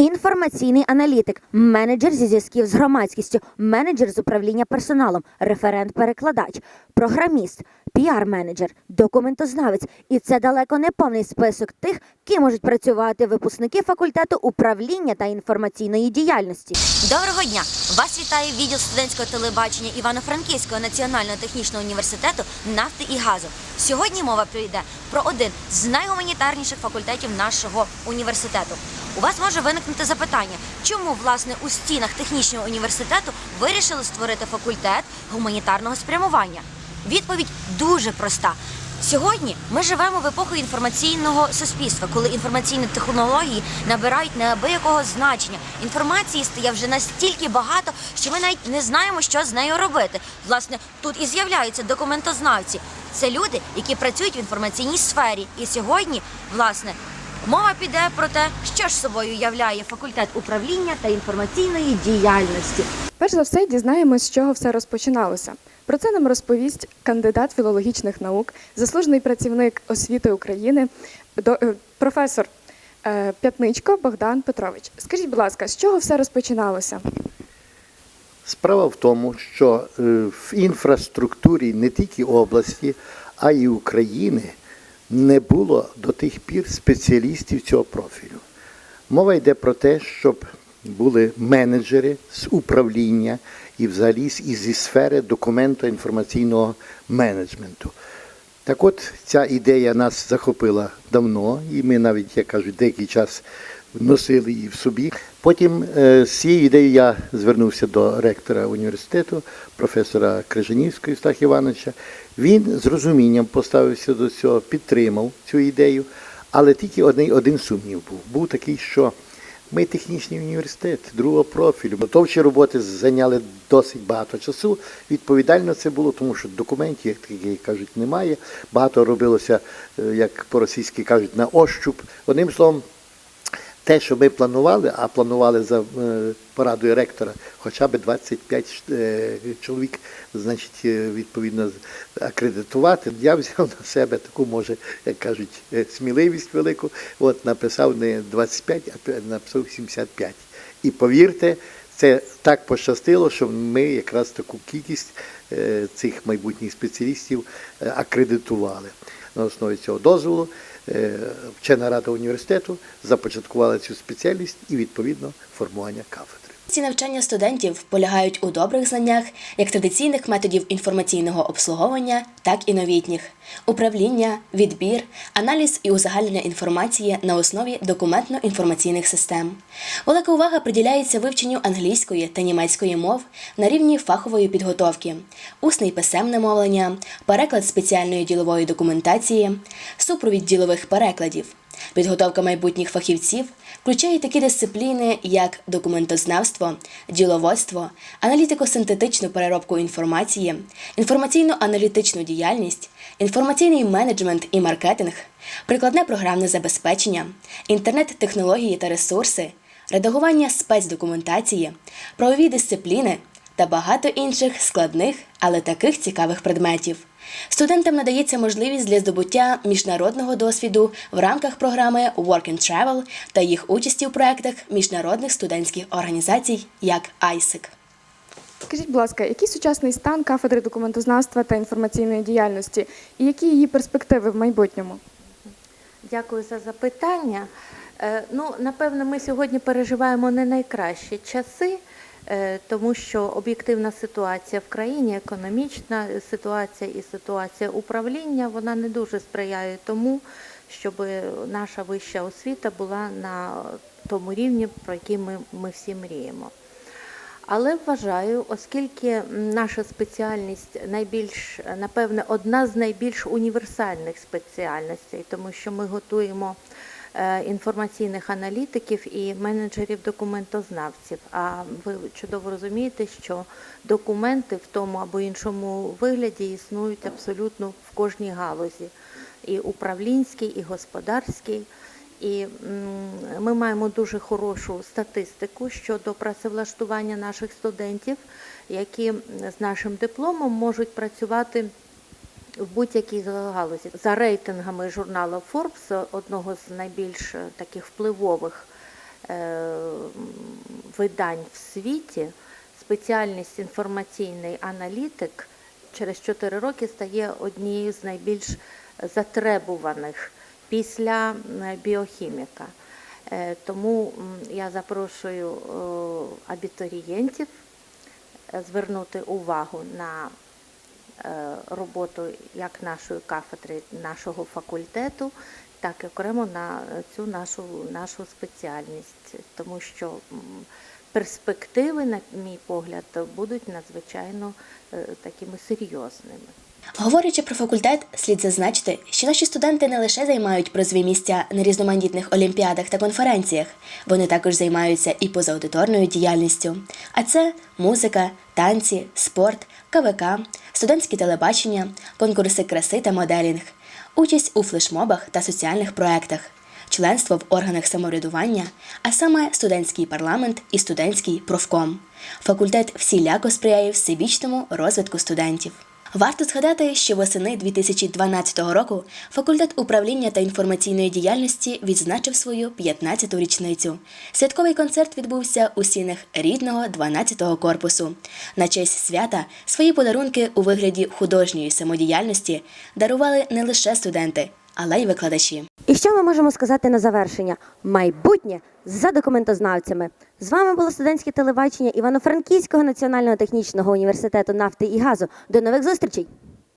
Інформаційний аналітик, менеджер зі зв'язків з громадськістю, менеджер з управління персоналом, референт-перекладач, програміст, піар-менеджер, документознавець. І це далеко не повний список тих, ким можуть працювати випускники факультету управління та інформаційної діяльності. Доброго дня! Вас вітає відділ студентського телебачення Івано-Франківського національного технічного університету нафти і газу. Сьогодні мова прийде про один з найгуманітарніших факультетів нашого університету. У вас може виникнути запитання, чому власне у стінах технічного університету вирішили створити факультет гуманітарного спрямування? Відповідь дуже проста. Сьогодні ми живемо в епоху інформаційного суспільства, коли інформаційні технології набирають неабиякого значення. Інформації стає вже настільки багато, що ми навіть не знаємо, що з нею робити. Власне, тут і з'являються документознавці. Це люди, які працюють в інформаційній сфері. І сьогодні, власне, мова піде про те, що ж собою являє факультет управління та інформаційної діяльності. Перш за все, дізнаємось, з чого все розпочиналося. Про це нам розповість кандидат філологічних наук, заслужений працівник освіти України, е, професор е, П'ятничко Богдан Петрович. Скажіть, будь ласка, з чого все розпочиналося? Справа в тому, що е, в інфраструктурі не тільки області, а й України не було до тих пір спеціалістів цього профілю. Мова йде про те, щоб були менеджери з управління і взагалі і зі сфери документоінформаційного менеджменту. Так от ця ідея нас захопила давно, і ми навіть, як кажуть, деякий час носили її в собі. Потім е, з цією ідеєю я звернувся до ректора університету, професора Крижанівського Стах Івановича. Він з розумінням поставився до цього, підтримав цю ідею, але тільки один, один сумнів був. Був такий, що ми технічний університет другого профілю. Готовчі роботи зайняли досить багато часу. Відповідально це було, тому що документів, як такі кажуть, немає. Багато робилося, е, як по-російськи кажуть, на ощуп. Одним словом, те, що ми планували, а планували за е, порадою ректора хоча б 25 е, чоловік, значить, е, відповідно, акредитувати. Я взяв на себе таку, може, як кажуть, сміливість велику. От написав не 25, а написав 75. І повірте, це так пощастило, що ми якраз таку кількість цих майбутніх спеціалістів акредитували. На основі цього дозволу вчена рада університету започаткувала цю спеціальність і відповідно формування кафедри. Ці навчання студентів полягають у добрих знаннях як традиційних методів інформаційного обслуговування, так і новітніх управління, відбір, аналіз і узагальнення інформації на основі документно-інформаційних систем. Велика увага приділяється вивченню англійської та німецької мов на рівні фахової підготовки, усне й писемне мовлення, переклад спеціальної ділової документації, супровід ділових перекладів. Підготовка майбутніх фахівців включає такі дисципліни, як документознавство, діловодство, аналітико-синтетичну переробку інформації, інформаційно-аналітичну діяльність, інформаційний менеджмент і маркетинг, прикладне програмне забезпечення, інтернет-технології та ресурси, редагування спецдокументації, правові дисципліни та багато інших складних, але таких цікавих предметів. Студентам надається можливість для здобуття міжнародного досвіду в рамках програми Work and Travel та їх участі у проектах міжнародних студентських організацій, як ISIC. Скажіть, будь ласка, який сучасний стан кафедри документознавства та інформаційної діяльності і які її перспективи в майбутньому? Дякую за запитання. Е, Ну, напевно, ми сьогодні переживаємо не найкращі часи, тому що об'єктивна ситуація в країні, економічна ситуація і ситуація управління, вона не дуже сприяє тому, щоб наша вища освіта була на тому рівні, про який ми, ми всі мріємо. Але вважаю, оскільки наша спеціальність найбільш, напевне, одна з найбільш універсальних спеціальностей, тому що ми готуємо е, інформаційних аналітиків і менеджерів документознавців. А ви чудово розумієте, що документи в тому або іншому вигляді існують абсолютно в кожній галузі, і управлінській, і господарській. І ми маємо дуже хорошу статистику щодо працевлаштування наших студентів, які з нашим дипломом можуть працювати в будь-якій галузі. За рейтингами журналу Forbes, одного з найбільш е, таких впливових е, видань в світі спеціальність інформаційний аналітик через 4 роки стає однією з найбільш затребуваних після біохіміка. Е, Тому я запрошую абітурієнтів звернути увагу на роботу як нашої кафедри, нашого факультету, так і окремо на цю нашу, нашу спеціальність, тому що перспективи, на мій погляд, будуть надзвичайно е, такими серйозними. Говорячи про факультет, слід зазначити, що наші студенти не лише займають призові місця на різноманітних олімпіадах та конференціях, вони також займаються і позаудиторною діяльністю. А це музика, танці, спорт, КВК, студентське телебачення, конкурси краси та моделінг, участь у флешмобах та соціальних проектах, членство в органах самоврядування, а саме студентський парламент і студентський профком. Факультет всіляко сприяє всебічному розвитку студентів. Варто згадати, що восени 2012 року факультет управління та інформаційної діяльності відзначив свою 15-ту річницю. Святковий концерт відбувся у сінах рідного 12-го корпусу. На честь свята свої подарунки у вигляді художньої самодіяльності дарували не лише студенти, але й викладачі. І що ми можемо сказати на завершення? Майбутнє за документознавцями. З вами було студентське телебачення Івано-Франківського національного технічного університету нафти і газу. До нових зустрічей!